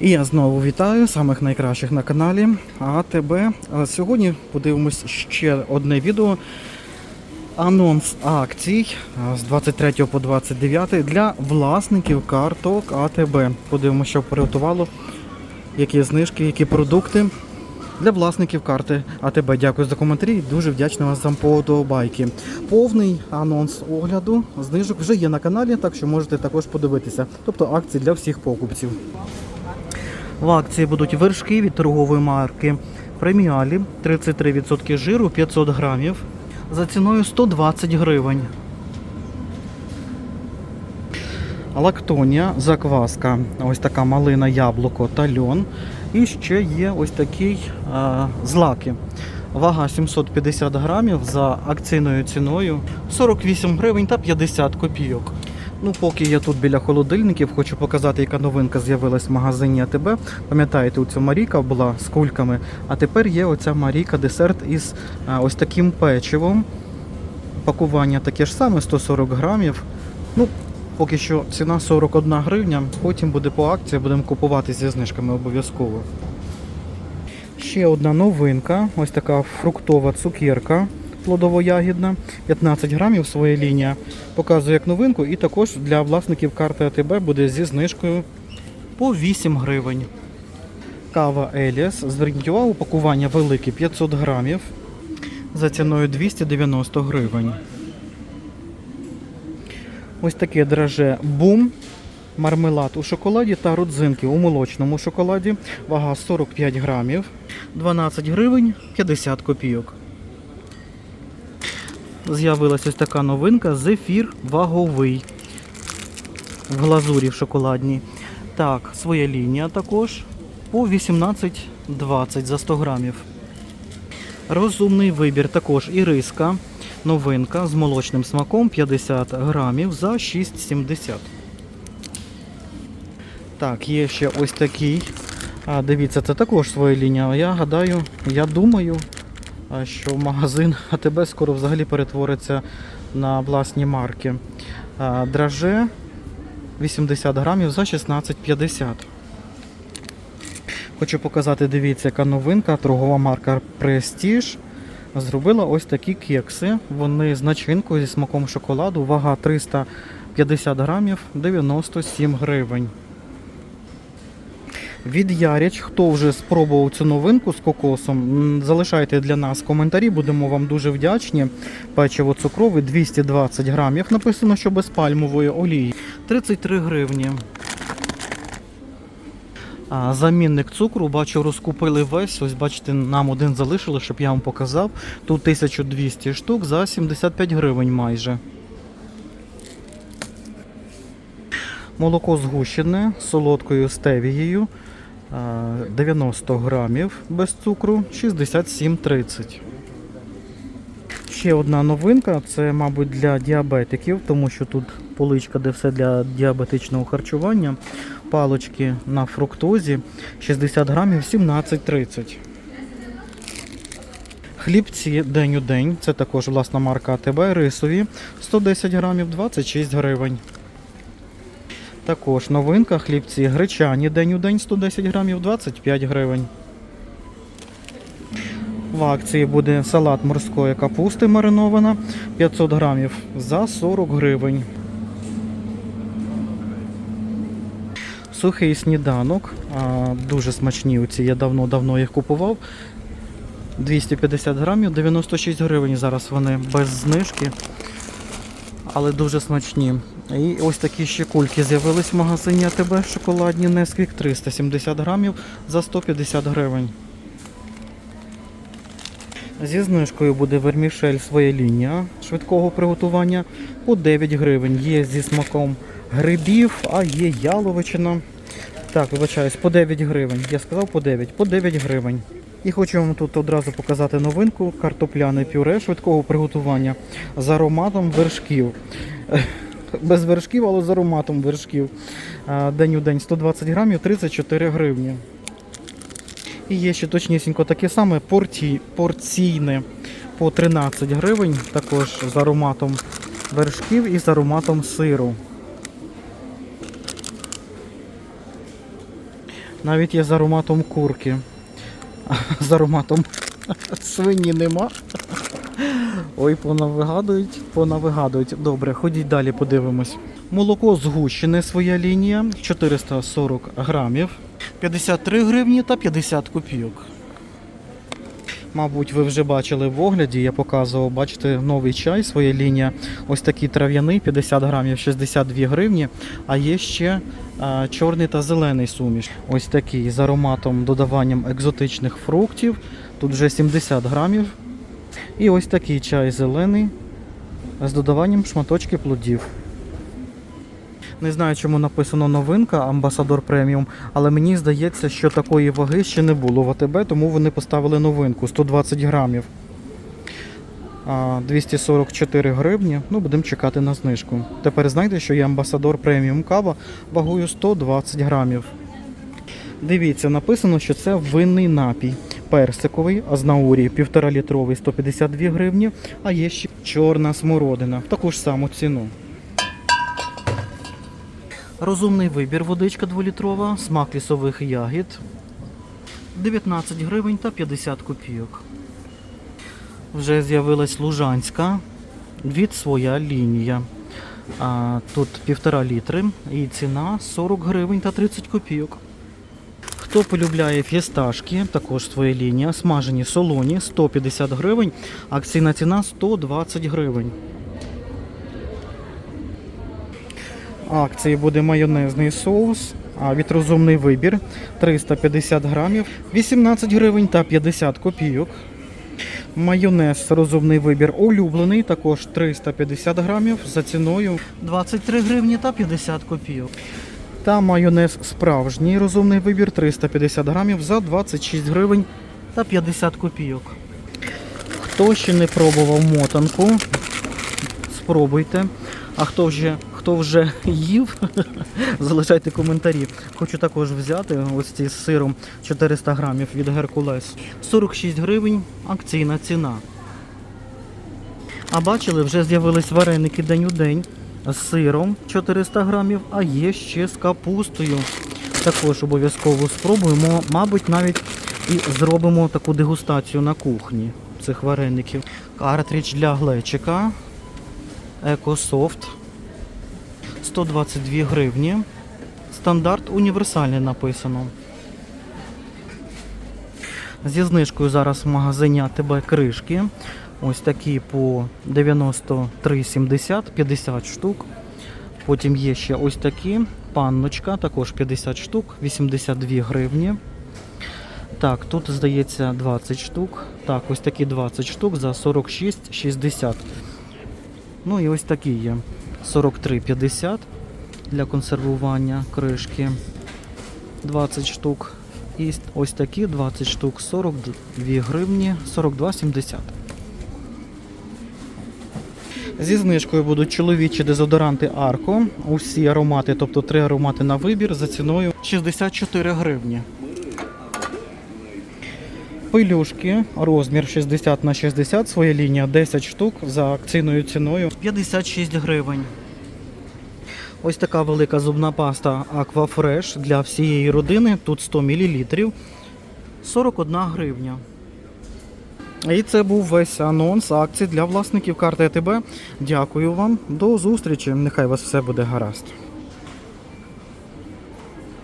І я знову вітаю самих найкращих на каналі АТБ. Сьогодні подивимось ще одне відео. Анонс акцій з 23 по 29 для власників карток АТБ. Подивимося, що приготувало, які знижки, які продукти для власників карти АТБ. Дякую за коментарі. Дуже вдячний вас за подобайки. Повний анонс огляду знижок вже є на каналі, так що можете також подивитися. Тобто акції для всіх покупців. В акції будуть вершки від торгової марки Преміалі 33% жиру 500 грамів за ціною 120 гривень. Лактонія, закваска, ось така малина, яблуко та льон. І ще є ось такий а, злаки. Вага 750 грамів за акційною ціною 48 гривень та 50 копійок. Ну, поки я тут біля холодильників, хочу показати, яка новинка з'явилась в магазині АТБ. Пам'ятаєте, у цю Маріка була з кульками, а тепер є оця Маріка десерт із ось таким печивом. Пакування таке ж саме, 140 грамів. Ну, поки що ціна 41 гривня, потім буде по акції, будемо купувати зі знижками обов'язково. Ще одна новинка, ось така фруктова цукерка плодово-ягідна, 15 грамів своя лінія. Показую як новинку, і також для власників карти АТБ буде зі знижкою по 8 гривень. Кава Еліас. Зверніть увагу, пакування велике 500 грамів за ціною 290 гривень. Ось таке драже бум. Мармелад у шоколаді та родзинки у молочному шоколаді. Вага 45 грамів, 12 гривень 50 копійок. З'явилася ось така новинка зефір ваговий в глазурі в шоколадній. Так, своя лінія також по 18,20 за 100 грамів. Розумний вибір також іриска. Новинка з молочним смаком 50 грамів за 6,70. Так, є ще ось такий. А, дивіться, це також своя лінія. Я гадаю, я думаю, що магазин АТБ скоро взагалі перетвориться на власні марки. Драже 80 грамів за 16,50. Хочу показати, дивіться, яка новинка. Торгова марка Prestige зробила ось такі кекси. Вони з начинкою зі смаком шоколаду. Вага 350 грамів 97 гривень. Від Яріч, хто вже спробував цю новинку з кокосом, залишайте для нас коментарі, будемо вам дуже вдячні. Печиво цукрове 220 грамів. Написано, що без пальмової олії. 33 гривні. Замінник цукру, бачу, розкупили весь. Ось бачите, нам один залишили, щоб я вам показав. Тут 1200 штук за 75 гривень майже. Молоко згущене солодкою стевією. А, 90 грамів без цукру 67,30. Ще одна новинка, це, мабуть, для діабетиків, тому що тут поличка, де все для діабетичного харчування. Палочки на фруктозі 60 грамів 17,30. Хлібці день у день, це також власна марка АТБ, рисові 110 грамів 26 гривень. Також новинка хлібці гречані день у день 110 грамів 25 гривень. В акції буде салат морської капусти маринована 500 грамів за 40 гривень. Сухий сніданок. Дуже смачні оці, я давно-давно їх купував. 250 грамів, 96 гривень. Зараз вони без знижки, але дуже смачні. І ось такі ще кульки з'явились в магазині АТБ шоколадні Несквік 370 грамів за 150 гривень. Зі знижкою буде вермішель своя лінія швидкого приготування по 9 гривень. Є зі смаком грибів, а є яловичина. Так, вибачаюсь, по 9 гривень. Я сказав по 9, по 9 гривень. І хочу вам тут одразу показати новинку картопляне пюре швидкого приготування з ароматом вершків. Без вершків, але з ароматом вершків. День у день 120 грамів 34 гривні. І є ще точнісінько таке саме порці, порційне по 13 гривень, також з ароматом вершків і з ароматом сиру. Навіть є з ароматом курки. З ароматом свині нема. Ой, понавигадують, понавигадують. Добре, ходіть далі, подивимось. Молоко згущене своя лінія 440 грамів, 53 гривні та 50 копійок. Мабуть, ви вже бачили в огляді, я показував, бачите, новий чай, своя лінія. Ось такий трав'яний, 50 грамів, 62 гривні. А є ще а, чорний та зелений суміш. Ось такий з ароматом, додаванням екзотичних фруктів. Тут вже 70 грамів. І ось такий чай зелений з додаванням шматочки плодів. Не знаю, чому написано новинка Амбасадор преміум, але мені здається, що такої ваги ще не було в АТБ, тому вони поставили новинку 120 грамів. 244 гривні. Ну, будемо чекати на знижку. Тепер знайте, що є Амбасадор преміум кава вагою 120 грамів. Дивіться, написано, що це винний напій. Персиковий, азнаурі 1,5 літровий 152 гривні, а є ще чорна смородина в таку ж саму ціну. Розумний вибір водичка 2-літрова, смак лісових ягід 19 гривень та 50 копійок. Вже з'явилась Лужанська від своя лінія. Тут півтора літри і ціна 40 гривень та 30 копійок. Хто полюбляє фісташки, також своя лінія, смажені солоні 150 гривень, акційна ціна 120 гривень. Акції буде майонезний соус, а від розумний вибір 350 грамів, 18 гривень та 50 копійок. Майонез розумний вибір улюблений, також 350 грамів за ціною 23 гривні та 50 копійок. Та майонез справжній розумний вибір 350 грамів за 26 гривень та 50 копійок. Хто ще не пробував мотанку, спробуйте. А хто вже, хто вже їв, залишайте коментарі. Хочу також взяти ось ці з сиром 400 грамів від Геркулес. 46 гривень акційна ціна. А бачили, вже з'явились вареники день у день з сиром 400 грамів, а є ще з капустою. Також обов'язково спробуємо, мабуть, навіть і зробимо таку дегустацію на кухні цих вареників. Картридж для глечика. Екософт 122 гривні. Стандарт універсальний написано. Зі знижкою зараз в магазині АТБ кришки. Ось такі по 93,70, 50 штук. Потім є ще ось такі. Панночка, також 50 штук, 82 гривні. Так, тут здається 20 штук. Так, ось такі 20 штук за 46,60. Ну і ось такі є 43,50 для консервування кришки 20 штук. І ось такі 20 штук 42 гривні 42,70. Зі знижкою будуть чоловічі дезодоранти Арко. Усі аромати, тобто три аромати на вибір за ціною 64 гривні. Пилюшки, розмір 60 на 60, своя лінія 10 штук за акційною ціною 56 гривень. Ось така велика зубна паста Aquafresh для всієї родини. Тут 100 мл. 41 гривня. І це був весь анонс акцій для власників карти АТБ. Дякую вам. До зустрічі. Нехай у вас все буде гаразд.